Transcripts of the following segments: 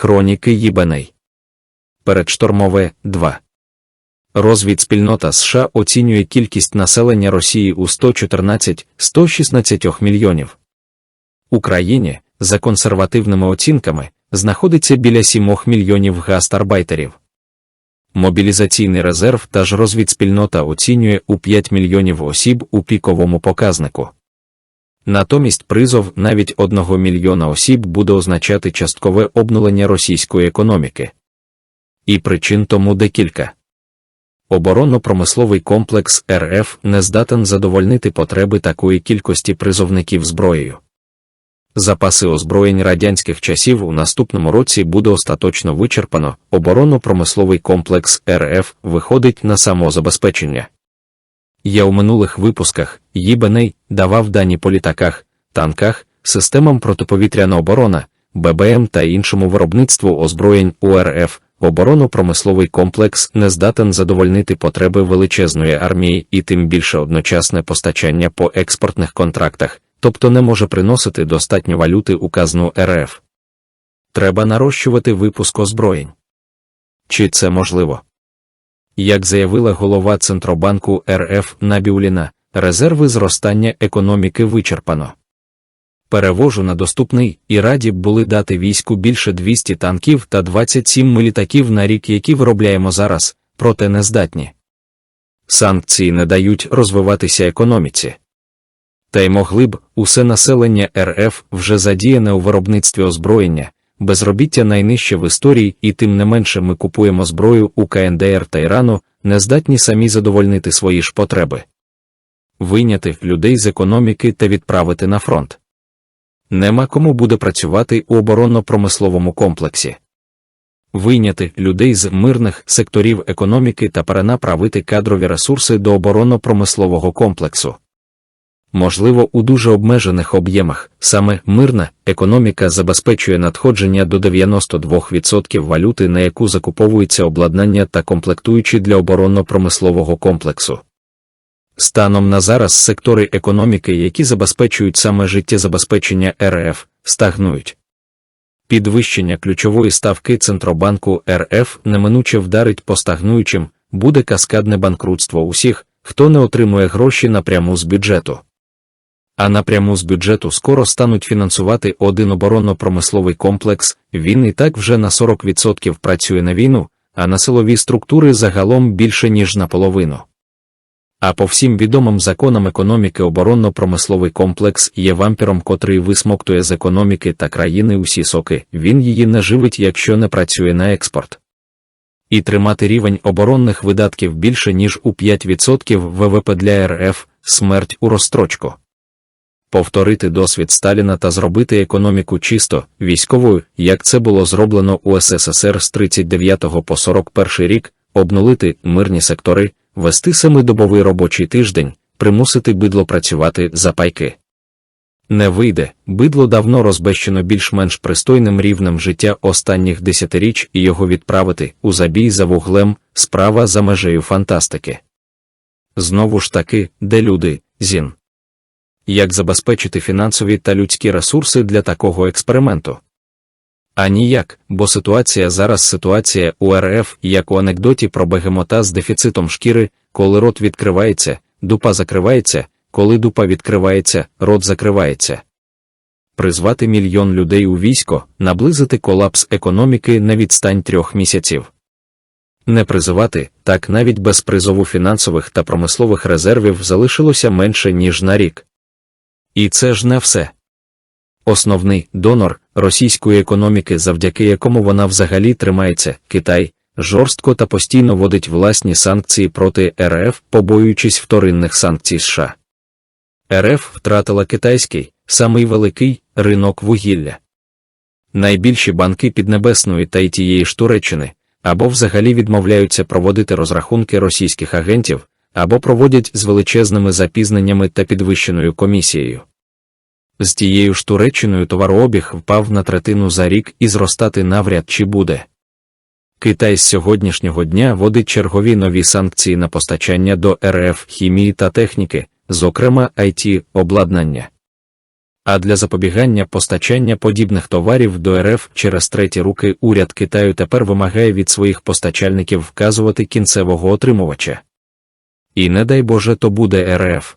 Хроніки Їбеней. Передштормове 2. Розвідспільнота США оцінює кількість населення Росії у 114-116 мільйонів. Україні, за консервативними оцінками, знаходиться біля 7 мільйонів гастарбайтерів. Мобілізаційний резерв та ж розвідспільнота оцінює у 5 мільйонів осіб у піковому показнику. Натомість призов навіть 1 мільйона осіб буде означати часткове обнулення російської економіки. І причин тому декілька. Оборонно-промисловий комплекс РФ не здатен задовольнити потреби такої кількості призовників зброєю. Запаси озброєнь радянських часів у наступному році буде остаточно вичерпано, оборонно-промисловий комплекс РФ виходить на самозабезпечення. Я у минулих випусках Їбеней давав дані по літаках, танках, системам протиповітряна оборона, ББМ та іншому виробництву озброєнь УРФ. Оборонно-промисловий комплекс не здатен задовольнити потреби величезної армії і тим більше одночасне постачання по експортних контрактах, тобто не може приносити достатньо валюти у казну РФ. Треба нарощувати випуск озброєнь. Чи це можливо? Як заявила голова Центробанку РФ Набіуліна, резерви зростання економіки вичерпано. Перевожу на доступний і раді б були дати війську більше 200 танків та 27 літаків на рік, які виробляємо зараз, проте не здатні. Санкції не дають розвиватися економіці. Та й могли б усе населення РФ вже задіяне у виробництві озброєння, безробіття найнижче в історії, і тим не менше ми купуємо зброю у КНДР та Ірану, не здатні самі задовольнити свої ж потреби. Вийняти людей з економіки та відправити на фронт. Нема кому буде працювати у оборонно-промисловому комплексі. Вийняти людей з мирних секторів економіки та перенаправити кадрові ресурси до оборонно-промислового комплексу. Можливо, у дуже обмежених об'ємах саме мирна економіка забезпечує надходження до 92% валюти, на яку закуповується обладнання та комплектуючі для оборонно-промислового комплексу. Станом на зараз сектори економіки, які забезпечують саме життєзабезпечення РФ, стагнують. Підвищення ключової ставки Центробанку РФ неминуче вдарить по стагнуючим, буде каскадне банкрутство усіх, хто не отримує гроші напряму з бюджету. А напряму з бюджету скоро стануть фінансувати один оборонно-промисловий комплекс, він і так вже на 40% працює на війну, а на силові структури загалом більше ніж наполовину. А по всім відомим законам економіки оборонно-промисловий комплекс є вампіром, котрий висмоктує з економіки та країни усі соки, він її не живить, якщо не працює на експорт. І тримати рівень оборонних видатків більше ніж у 5% ВВП для РФ смерть у розстрочку. Повторити досвід Сталіна та зробити економіку чисто військовою, як це було зроблено у СССР з 39 по 41 рік, обнулити мирні сектори вести семидобовий робочий тиждень, примусити бидло працювати за пайки. Не вийде, бидло давно розбещено більш-менш пристойним рівнем життя останніх десятиріч і його відправити у забій за вуглем, справа за межею фантастики. Знову ж таки, де люди, зін. Як забезпечити фінансові та людські ресурси для такого експерименту? А ніяк, бо ситуація зараз ситуація у РФ, як у анекдоті про бегемота з дефіцитом шкіри, коли рот відкривається, дупа закривається, коли дупа відкривається, рот закривається. Призвати мільйон людей у військо, наблизити колапс економіки на відстань трьох місяців. Не призивати, так навіть без призову фінансових та промислових резервів залишилося менше, ніж на рік. І це ж не все. Основний донор російської економіки, завдяки якому вона взагалі тримається, Китай, жорстко та постійно вводить власні санкції проти РФ, побоюючись вторинних санкцій США. РФ втратила китайський, самий великий ринок вугілля. Найбільші банки Піднебесної та й тієї ж Туреччини або взагалі відмовляються проводити розрахунки російських агентів, або проводять з величезними запізненнями та підвищеною комісією. З тією ж Туреччиною товарообіг впав на третину за рік і зростати навряд чи буде. Китай з сьогоднішнього дня вводить чергові нові санкції на постачання до РФ хімії та техніки, зокрема it обладнання. А для запобігання постачання подібних товарів до РФ через треті руки уряд Китаю тепер вимагає від своїх постачальників вказувати кінцевого отримувача. І не дай Боже, то буде РФ.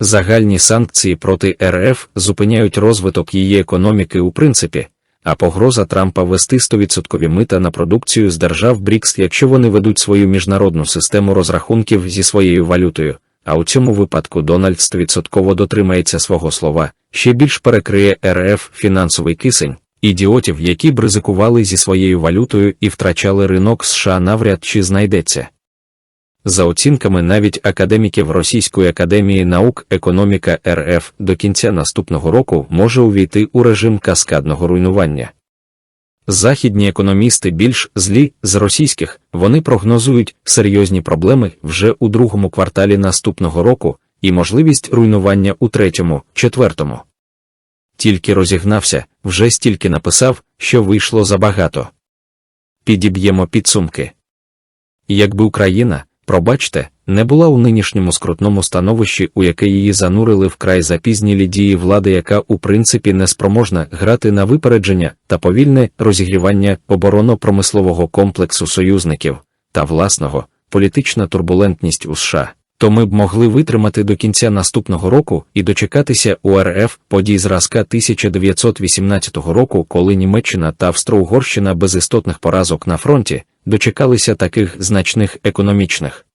Загальні санкції проти РФ зупиняють розвиток її економіки у принципі, а погроза Трампа вести 100% мита на продукцію з держав БРІКС, якщо вони ведуть свою міжнародну систему розрахунків зі своєю валютою, а у цьому випадку Дональд 100% дотримається свого слова, ще більш перекриє РФ фінансовий кисень, ідіотів, які б ризикували зі своєю валютою і втрачали ринок США навряд чи знайдеться. За оцінками навіть академіків Російської академії наук економіка РФ до кінця наступного року може увійти у режим каскадного руйнування. Західні економісти більш злі з російських, вони прогнозують серйозні проблеми вже у другому кварталі наступного року і можливість руйнування у третьому, четвертому. Тільки розігнався, вже стільки написав, що вийшло забагато. Підіб'ємо підсумки. Якби Україна, пробачте, не була у нинішньому скрутному становищі, у яке її занурили вкрай запізнілі дії влади, яка у принципі не спроможна грати на випередження та повільне розігрівання оборонно-промислового комплексу союзників та власного політична турбулентність у США, то ми б могли витримати до кінця наступного року і дочекатися у РФ подій зразка 1918 року, коли Німеччина та Австро-Угорщина без істотних поразок на фронті дочекалися таких значних економічних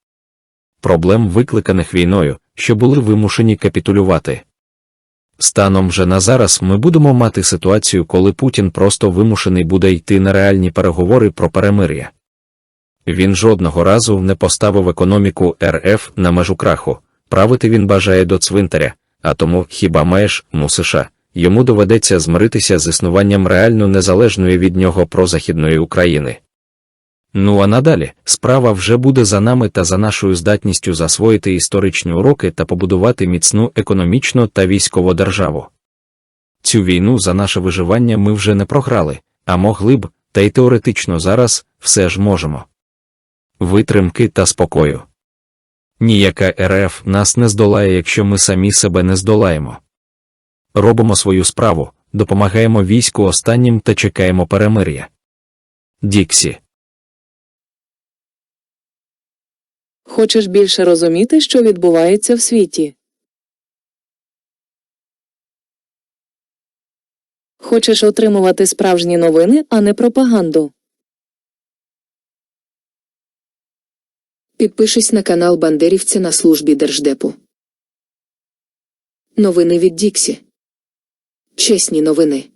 проблем, викликаних війною, що були вимушені капітулювати. Станом же на зараз ми будемо мати ситуацію, коли Путін просто вимушений буде йти на реальні переговори про перемир'я. Він жодного разу не поставив економіку РФ на межу краху, правити він бажає до цвинтаря, а тому хіба маєш, ну США, йому доведеться змиритися з існуванням реально незалежної від нього прозахідної України. Ну а надалі справа вже буде за нами та за нашою здатністю засвоїти історичні уроки та побудувати міцну економічну та військову державу. Цю війну за наше виживання ми вже не програли, а могли б, та й теоретично зараз все ж можемо. Витримки та спокою. Ніяка РФ нас не здолає, якщо ми самі себе не здолаємо. Робимо свою справу, допомагаємо війську останнім та чекаємо перемир'я. Діксі Хочеш більше розуміти, що відбувається в світі? Хочеш отримувати справжні новини, а не пропаганду? Підпишись на канал Бандерівця на службі Держдепу. Новини від Діксі. Чесні новини.